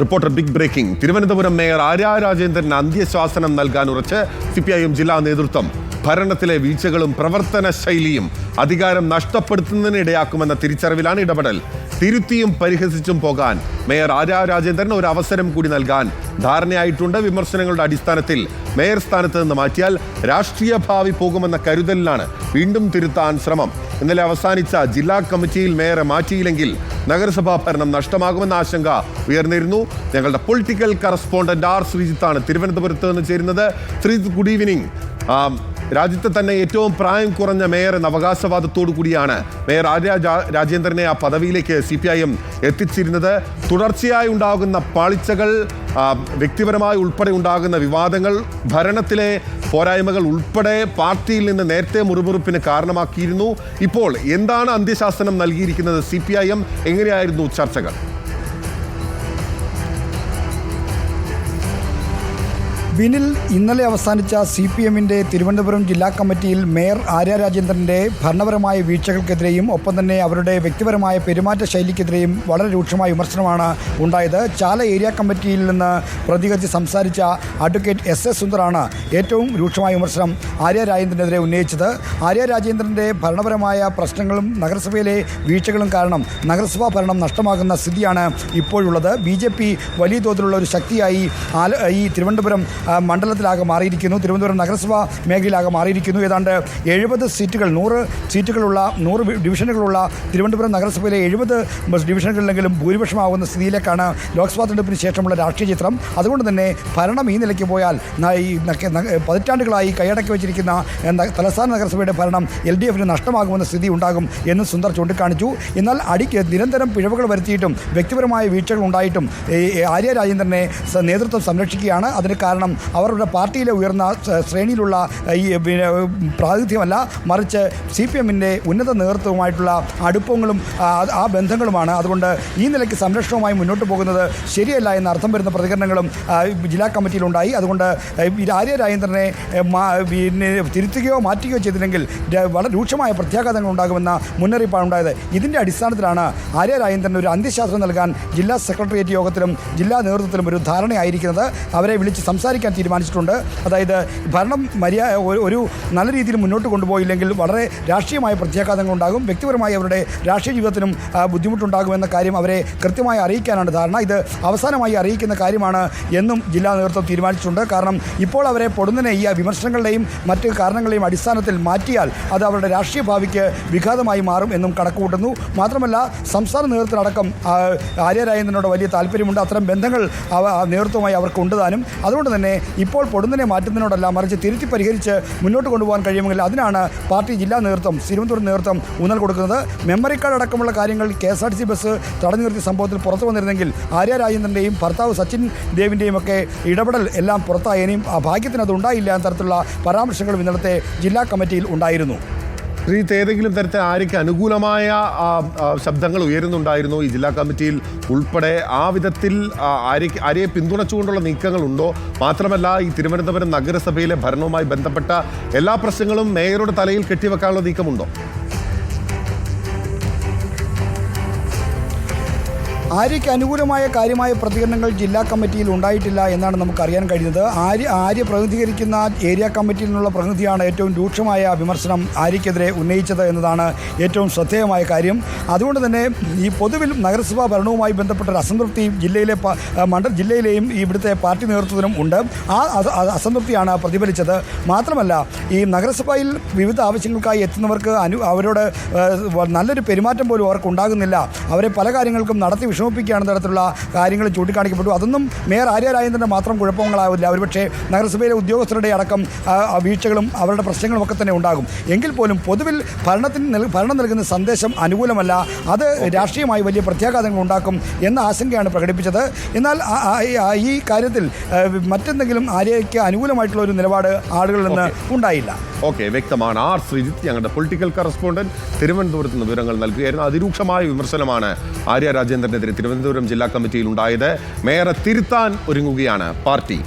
Reporter big breaking. Thiruvananthapuram mayor Arya രാജേന്ദ്രന് അന്ത്യശാസനം നൽകാൻ ഉറച്ച് സി പി ഐ എം ജില്ലാ നേതൃത്വം. ഭരണത്തിലെ വീഴ്ചകളും പ്രവർത്തന ശൈലിയും അധികാരം നഷ്ടപ്പെടുത്തുന്നതിന് ഇടയാക്കുമെന്ന തിരിച്ചറിവിലാണ് ഇടപെടൽ. തിരുത്തിയും പരിഹസിച്ചും പോകാൻ മേയർ ആര്യ രാജേന്ദ്രൻ ഒരു അവസരം കൂടി നൽകാൻ ധാരണയായിട്ടുണ്ട്. വിമർശനങ്ങളുടെ അടിസ്ഥാനത്തിൽ മേയർ സ്ഥാനത്ത് നിന്ന് മാറ്റിയാൽ രാഷ്ട്രീയ ഭാവി പോകുമെന്ന കരുതലിലാണ് വീണ്ടും തിരുത്താൻ ശ്രമം. ഇന്നലെ അവസാനിച്ച ജില്ലാ കമ്മിറ്റിയിൽ മേയറെ മാറ്റിയില്ലെങ്കിൽ നഗരസഭാ ഭരണം നഷ്ടമാകുമെന്ന ആശങ്ക ഉയർന്നിരുന്നു. ഞങ്ങളുടെ പൊളിറ്റിക്കൽ കറസ്പോണ്ടന്റ് ആർ ശ്രീജിത്താണ് തിരുവനന്തപുരത്ത് നിന്ന് ചേരുന്നത്. ശ്രീജിത്ത് ഗുഡ് ഈവനിങ് രാജ്യത്തെ തന്നെ ഏറ്റവും പ്രായം കുറഞ്ഞ മേയർ എന്ന അവകാശവാദത്തോടു കൂടിയാണ്. മേയർ ആര്യ രാജേന്ദ്രനെ ആ പദവിയിലേക്ക് സി പി ഐ എം എത്തിച്ചിരുന്നത്. തുടർച്ചയായി ഉണ്ടാകുന്ന പാളിച്ചകൾ വ്യക്തിപരമായി ഉൾപ്പെടെ ഉണ്ടാകുന്ന വിവാദങ്ങൾ ഭരണത്തിലെ പോരായ്മകൾ ഉൾപ്പെടെ പാർട്ടിയിൽ നിന്ന് നേരത്തെ മുറിമുറുപ്പിന് കാരണമാക്കിയിരുന്നു. ഇപ്പോൾ എന്താണ് അന്ത്യശാസനം നൽകിയിരിക്കുന്നത് സി എങ്ങനെയായിരുന്നു ചർച്ചകൾ? ബിനിൽ ഇന്നലെ അവസാനിച്ച സി പി എമ്മിന്റെ തിരുവനന്തപുരം ജില്ലാ കമ്മിറ്റിയിൽ മേയർ ആര്യ രാജേന്ദ്രന്റെ ഭരണപരമായ വീഴ്ചകൾക്കെതിരെയും ഒപ്പം തന്നെ അവരുടെ വ്യക്തിപരമായ പെരുമാറ്റ ശൈലിക്കെതിരെയും വളരെ രൂക്ഷമായ വിമർശനമാണ് ഉണ്ടായത്. ചാല ഏരിയ കമ്മിറ്റിയിൽ നിന്ന് പ്രതികരിച്ച് സംസാരിച്ച അഡ്വക്കേറ്റ് എസ് എസ് സുന്ദറാണ് ഏറ്റവും രൂക്ഷമായ വിമർശനം ആര്യ രാജേന്ദ്രനെതിരെ ഉന്നയിച്ചത്. ആര്യ രാജേന്ദ്രന്റെ ഭരണപരമായ പ്രശ്നങ്ങളും നഗരസഭയിലെ വീഴ്ചകളും കാരണം നഗരസഭാ ഭരണം നഷ്ടമാകുന്ന സ്ഥിതിയാണ് ഇപ്പോഴുള്ളത്. ബി വലിയ തോതിലുള്ള ഒരു ശക്തിയായി ഈ തിരുവനന്തപുരം മണ്ഡലത്തിലാകെ മാറിയിരിക്കുന്നു. തിരുവനന്തപുരം നഗരസഭാ മേഖലയിലാകെ മാറിയിരിക്കുന്നു. ഏതാണ്ട് എഴുപത് സീറ്റുകൾ നൂറ് സീറ്റുകളുള്ള നൂറ് ഡിവിഷനുകളുള്ള തിരുവനന്തപുരം നഗരസഭയിലെ എഴുപത് ഡിവിഷനുകളിലെങ്കിലും ഭൂരിപക്ഷമാകുന്ന സ്ഥിതിയിലേക്കാണ് ലോക്സഭാ തെരഞ്ഞെടുപ്പിന് ശേഷമുള്ള രാഷ്ട്രീയ ചിത്രം. അതുകൊണ്ട് തന്നെ ഭരണം ഈ നിലയ്ക്ക് പോയാൽ ഈ പതിറ്റാണ്ടുകളായി കൈയടക്കി വെച്ചിരിക്കുന്ന തലസ്ഥാന നഗരസഭയുടെ ഭരണം എൽ ഡി എഫിന് നഷ്ടമാകുമെന്ന സ്ഥിതി ഉണ്ടാകും എന്ന് സുന്ദർ ചൂണ്ടിക്കാണിച്ചു. എന്നാൽ അടിക്ക് നിരന്തരം പിഴവുകൾ വരുത്തിയിട്ടും വ്യക്തിപരമായ വീഴ്ചകൾ ഉണ്ടായിട്ടും ആര്യ രാജേന്ദ്രനെ നേതൃത്വം സംരക്ഷിക്കുകയാണ്. അതിന് കാരണം അവരുടെ പാർട്ടിയിലെ ഉയർന്ന ശ്രേണിയിലുള്ള ഈ പ്രാതിനിധ്യമല്ല മറിച്ച് സി പി എമ്മിന്റെ ഉന്നത നേതൃത്വവുമായിട്ടുള്ള അടുപ്പങ്ങളും ആ, ബന്ധങ്ങളുമാണ്. അതുകൊണ്ട് ഈ നിലയ്ക്ക് സംരക്ഷണവുമായി മുന്നോട്ട് പോകുന്നത് ശരിയല്ല എന്ന അർത്ഥം വരുന്ന പ്രതികരണങ്ങളും ജില്ലാ കമ്മിറ്റിയിലുണ്ടായി. അതുകൊണ്ട് ആര്യ രാജേന്ദ്രനെ തിരുത്തുകയോ മാറ്റുകയോ ചെയ്തില്ലെങ്കിൽ വളരെ രൂക്ഷമായ പ്രത്യാഘാതങ്ങൾ ഉണ്ടാകുമെന്ന മുന്നറിയിപ്പാണ് ഉണ്ടായത്. ഇതിന്റെ അടിസ്ഥാനത്തിലാണ് ആര്യ രാജേന്ദ്രൻ ഒരു അന്ത്യശാസ്ത്രം നൽകാൻ ജില്ലാ സെക്രട്ടേറിയറ്റ് യോഗത്തിലും ജില്ലാ നേതൃത്വത്തിലും ഒരു ധാരണയായിരിക്കുന്നത്. അവരെ വിളിച്ച് സംസാരിക്കാൻ തീരുമാനിച്ചിട്ടുണ്ട്. അതായത് ഭരണം മര്യാദ ഒരു നല്ല രീതിയിൽ മുന്നോട്ട് കൊണ്ടുപോയില്ലെങ്കിൽ വളരെ രാഷ്ട്രീയമായ പ്രത്യാഘാതങ്ങൾ ഉണ്ടാകും. വ്യക്തിപരമായി അവരുടെ രാഷ്ട്രീയ ജീവിതത്തിനും ബുദ്ധിമുട്ടുണ്ടാകുമെന്ന കാര്യം അവരെ കൃത്യമായി അറിയിക്കാനാണ് ധാരണ. ഇത് അവസാനമായി അറിയിക്കുന്ന കാര്യമാണ് എന്നും ജില്ലാ നേതൃത്വം തീരുമാനിച്ചിട്ടുണ്ട്. കാരണം ഇപ്പോൾ അവരെ പൊടുന്നനെ ഈ വിമർശനങ്ങളുടെയും മറ്റ് കാരണങ്ങളുടെയും അടിസ്ഥാനത്തിൽ മാറ്റിയാൽ അത് അവരുടെ രാഷ്ട്രീയ ഭാവിക്ക് വിഘാതമായി മാറും എന്നും കണക്കുകൂട്ടുന്നു. മാത്രമല്ല സംസ്ഥാന നേതൃത്വത്തിനടക്കം ആ, വലിയ താല്പര്യമുണ്ട്. അത്തരം ബന്ധങ്ങൾ നേതൃത്വമായി അവർക്ക് താനും. അതുകൊണ്ട് തന്നെ ഇപ്പോൾ പൊടുന്നനെ മാറ്റുന്നതിനോടല്ല മറിച്ച് തിരുത്തി പരിഹരിച്ച് മുന്നോട്ട് കൊണ്ടുപോകാൻ കഴിയുമെങ്കിൽ അതിനാണ് പാർട്ടി ജില്ലാ നേതൃത്വം തിരുവനന്തപുരം നേതൃത്വം ഊന്നൽ കൊടുക്കുന്നത്. മെമ്മറി കാർഡ് അടക്കമുള്ള കാര്യങ്ങൾ K S R T C bus തടഞ്ഞു നിർത്തിയ സംഭവത്തിൽ പുറത്തു വന്നിരുന്നെങ്കിൽ ആര്യ രാജേന്ദ്രന്റെയും ഭർത്താവ് സച്ചിൻ ദേവിന്റെയും ഒക്കെ ഇടപെടൽ എല്ലാം പുറത്തായേനെയും ആ ഭാഗ്യത്തിന് അത് ഉണ്ടായില്ല എന്ന തരത്തിലുള്ള പരാമർശങ്ങളും ഇന്നലത്തെ ജില്ലാ കമ്മിറ്റിയിൽ ഉണ്ടായിരുന്നു. ശ്രീജിത്ത് ഏതെങ്കിലും തരത്തിൽ ആര്യയ്ക്ക് അനുകൂലമായ ശബ്ദങ്ങൾ ഉയരുന്നുണ്ടായിരുന്നു? ഈ ജില്ലാ കമ്മിറ്റിയിൽ ഉൾപ്പെടെ ആ വിധത്തിൽ ആര്യയ്ക്ക് ആര്യയെ പിന്തുണച്ചുകൊണ്ടുള്ള നീക്കങ്ങളുണ്ടോ? മാത്രമല്ല ഈ തിരുവനന്തപുരം നഗരസഭയിലെ ഭരണവുമായി ബന്ധപ്പെട്ട എല്ലാ പ്രശ്നങ്ങളും മേയറുടെ തലയിൽ കെട്ടിവെക്കാനുള്ള നീക്കമുണ്ടോ? ആര്യയ്ക്ക് അനുകൂലമായ കാര്യമായ പ്രതികരണങ്ങൾ ജില്ലാ കമ്മിറ്റിയിൽ ഉണ്ടായിട്ടില്ല എന്നാണ് നമുക്ക് അറിയാൻ കഴിയുന്നത്. ആര്യ ആര്യ പ്രതിനിധീകരിക്കുന്ന ഏരിയ കമ്മിറ്റിയിൽ നിന്നുള്ള പ്രതിനിധിയാണ് ഏറ്റവും രൂക്ഷമായ വിമർശനം ആര്യക്കെതിരെ ഉന്നയിച്ചത് എന്നതാണ് ഏറ്റവും ശ്രദ്ധേയമായ കാര്യം. അതുകൊണ്ട് തന്നെ ഈ പൊതുവിൽ നഗരസഭാ ഭരണവുമായി ബന്ധപ്പെട്ട അസംതൃപ്തി ജില്ലയിലെ മണ്ഡല ജില്ലയിലെയും ഇവിടുത്തെ പാർട്ടി നേതൃത്വത്തിനും ഉണ്ട്. ആ അസംതൃപ്തിയാണ് പ്രതിഫലിച്ചത്. മാത്രമല്ല ഈ നഗരസഭയിൽ വിവിധ ആവശ്യങ്ങൾക്കായി എത്തുന്നവർക്ക് അനു അവരോട് നല്ലൊരു പെരുമാറ്റം പോലും അവർക്ക് ഉണ്ടാകുന്നില്ല. അവരെ പല കാര്യങ്ങൾക്കും നടത്തി വിഷമിപ്പിക്കുകയാണ് തരത്തിലുള്ള കാര്യങ്ങൾ ചൂണ്ടിക്കാണിക്കപ്പെട്ടു. അതൊന്നും മേയർ ആര്യ രാജേന്ദ്രന്റെ മാത്രം കുഴപ്പങ്ങളാവില്ല. ഒരുപക്ഷെ നഗരസഭയിലെ ഉദ്യോഗസ്ഥരുടെ അടക്കം വീഴ്ചകളും അവരുടെ പ്രശ്നങ്ങളും ഒക്കെ തന്നെ ഉണ്ടാകും. എങ്കിൽ പോലും പൊതുവിൽ ഭരണത്തിന് ഭരണം നൽകുന്ന സന്ദേശം അനുകൂലമല്ല. അത് രാഷ്ട്രീയമായി വലിയ പ്രത്യാഘാതങ്ങൾ ഉണ്ടാക്കും എന്ന ആശങ്കയാണ് പ്രകടിപ്പിച്ചത്. എന്നാൽ ഈ കാര്യത്തിൽ മറ്റെന്തെങ്കിലും ആര്യയ്ക്ക് അനുകൂലമായിട്ടുള്ള ഒരു നിലപാട് ആളുകളിൽ നിന്ന് ഉണ്ടായില്ല. ഓക്കെ വ്യക്തമാണ്. ആർ. ശ്രീജിത്ത് ഞങ്ങളുടെ പൊളിറ്റിക്കൽ കറസ്പോണ്ടന്റ് തിരുവനന്തപുരത്ത് നിന്ന് വിവരങ്ങൾ നൽകുകയായിരുന്നു. അതിരൂക്ഷമായ വിമർശനമാണ് ആര്യ രാജേന്ദ്രനെതിരെ. തിരുവനന്തപുരം ജില്ലാ കമ്മിറ്റിയിൽ ഉണ്ടായത്. മേയറെ തിരുത്താൻ ഒരുങ്ങുകയാണ് പാർട്ടി.